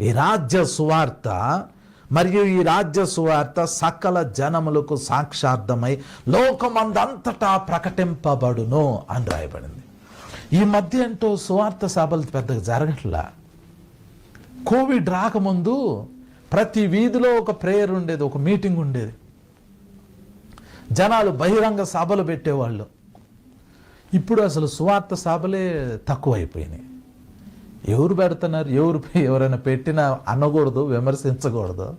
ఈ రాజ్య సువార్త మరియు ఈ రాజ్య సువార్త సకల జనములకు సాక్షార్థమై లోకమందంతటా ప్రకటింపబడును అని రాయబడింది. ఈ మధ్య ఏంటో సువార్త సభలు పెద్దగా జరగట్లా. కోవిడ్ రాకముందు ప్రతి వీధిలో ఒక ప్రేయర్ ఉండేది ఒక మీటింగ్ ఉండేది. జనాలు బహిరంగ సభలు పెట్టేవాళ్ళు. ఇప్పుడు అసలు సువార్త సభలే తక్కువైపోయినాయి. ఎవరు పెడుతున్నారు? ఎవరు ఎవరైనా పెట్టినా అనకూడదు విమర్శించకూడదు.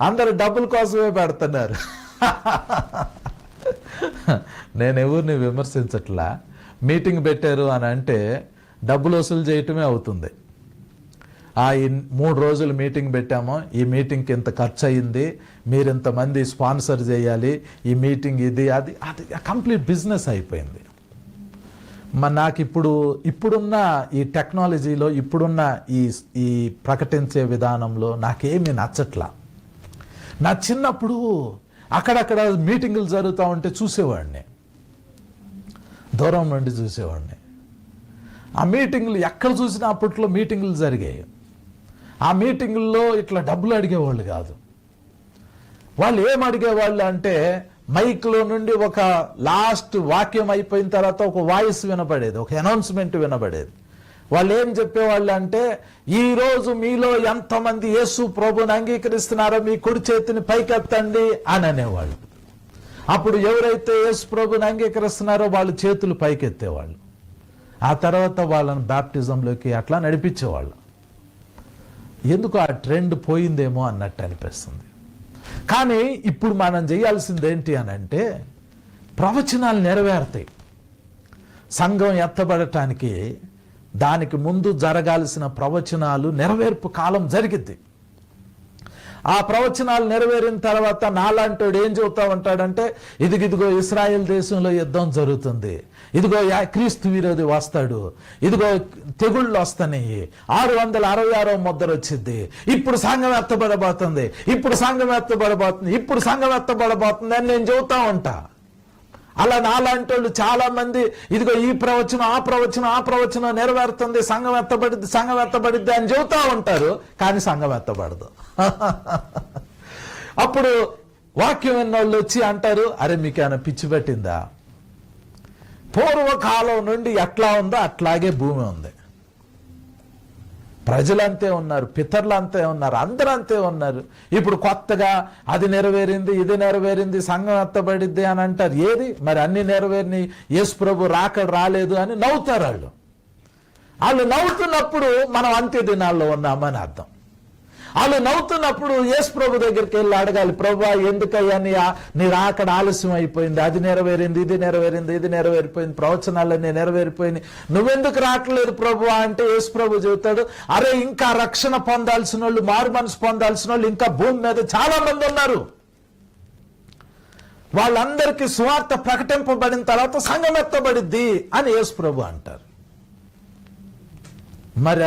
అందరు డబ్బుల కోసమే పెడుతున్నారు. నేను ఎవరిని విమర్శించట్లా? మీటింగ్ పెట్టారు అని అంటే డబ్బులు వసూలు చేయటమే అవుతుంది. ఆ ఈ మూడు రోజులు మీటింగ్ పెట్టాము. ఈ మీటింగ్కి ఇంత ఖర్చు అయ్యింది మీరు ఇంతమంది స్పాన్సర్ చేయాలి. ఈ మీటింగ్ ఇది అది అది కంప్లీట్ బిజినెస్ అయిపోయింది. మరి నాకు ఇప్పుడు ఇప్పుడున్న ఈ టెక్నాలజీలో ఇప్పుడున్న ఈ ఈ ప్రకటించే విధానంలో నాకేమీ నచ్చట్లా. నా చిన్నప్పుడు అక్కడక్కడ మీటింగులు జరుగుతూ ఉంటే చూసేవాడిని. దూరం నుండి చూసేవాడిని. ఆ మీటింగులు ఎక్కడ చూసినా అప్పట్లో మీటింగులు జరిగాయి. ఆ మీటింగుల్లో ఇట్లా డబ్బులు అడిగేవాళ్ళు కాదు. వాళ్ళు ఏం అడిగేవాళ్ళు అంటే మైక్లో నుండి ఒక లాస్ట్ వాక్యం అయిపోయిన తర్వాత ఒక వాయిస్ వినబడేది ఒక అనౌన్స్మెంట్ వినబడేది. వాళ్ళు ఏం చెప్పేవాళ్ళు అంటే ఈరోజు మీలో ఎంతమంది యేసు ప్రభుని అంగీకరిస్తున్నారో మీ కుడి చేతిని పైకెత్తండి అని అనేవాళ్ళు. అప్పుడు ఎవరైతే యేసు ప్రభుని అంగీకరిస్తున్నారో వాళ్ళు చేతులు పైకెత్తేవాళ్ళు. ఆ తర్వాత వాళ్ళని బ్యాప్టిజంలోకి అట్లా నడిపించేవాళ్ళు. ఎందుకు ఆ ట్రెండ్ పోయిందేమో అన్నట్టు అనిపిస్తుంది. కానీ ఇప్పుడు మనం చేయాల్సింది ఏంటి అని అంటే ప్రవచనాలు నెరవేరుతాయి. సంఘం ఎత్తబడటానికి దానికి ముందు జరగాల్సిన ప్రవచనాలు నెరవేర్పు కాలం జరిగిద్ది. ఆ ప్రవచనాలు నెరవేరిన తర్వాత నాలాంటోడు ఏం చెబుతా ఉంటాడంటే ఇదిగిదిగో ఇస్రాయెల్ దేశంలో యుద్ధం జరుగుతుంది. ఇదిగో యా- క్రీస్తు విరోధి వస్తాడు. ఇదిగో తెగుళ్ళు వస్తాయి ఆరు వందల అరవై ఆరో ముద్దరు వచ్చింది. ఇప్పుడు సంఘం ఎత్తబడబోతుంది. ఇప్పుడు సంఘం ఎత్తబడబోతుంది. ఇప్పుడు సంఘం ఎత్తబడబోతుంది అని నేను చెబుతా ఉంటా. అలా నాలాంటి వాళ్ళు చాలా మంది ఇదిగో ఈ ప్రవచనం ఆ ప్రవచనం ఆ ప్రవచనం నెరవేరుతుంది సంఘం ఎత్తబడిద్ది సంఘం ఎత్తబడిద్ది అని చెబుతా ఉంటారు కానీ సంఘం ఎత్తబడదు. అప్పుడు వాక్యం విన్నోళ్ళు వచ్చి అంటారు అరే మీకు ఏమైనా పిచ్చి పెట్టిందా? పూర్వకాలం నుండి ఎట్లా ఉందో అట్లాగే భూమి ఉంది. ప్రజలు అంతే ఉన్నారు పితరులు అంతే ఉన్నారు అందరూ అంతే ఉన్నారు. ఇప్పుడు కొత్తగా అది నెరవేరింది ఇది నెరవేరింది సంఘం ఎత్తబడిద్ది అని అంటారు. ఏది? మరి అన్ని నెరవేరిని యేసు ప్రభు రాకడ రాలేదు అని నవ్వుతారు వాళ్ళు. వాళ్ళు నవ్వుతున్నప్పుడు మనం అంత్య దినాల్లో ఉన్నామని అర్థం. వాళ్ళు నవ్వుతున్నప్పుడు యేసు ప్రభు దగ్గరికి వెళ్ళి అడగాలి ప్రభు ఎందుకయ్యా నీ ఆ- నీ రాకడ ఆలస్యం అయిపోయింది? అది నెరవేరింది ఇది నెరవేరింది ఇది నెరవేరిపోయింది ప్రవచనాలన్నీ నెరవేరిపోయింది నువ్వెందుకు రావట్లేదు ప్రభు? అంటే యేసు ప్రభు చెబుతాడు అరే ఇంకా రక్షణ పొందాల్సిన వాళ్ళు మారు మనసు పొందాల్సిన వాళ్ళు ఇంకా భూమి మీద చాలా మంది ఉన్నారు. వాళ్ళందరికీ సువార్త ప్రకటింపబడిన తర్వాత సంఘమెత్తబడిద్ది అని యేసు ప్రభు అంటారు. మరి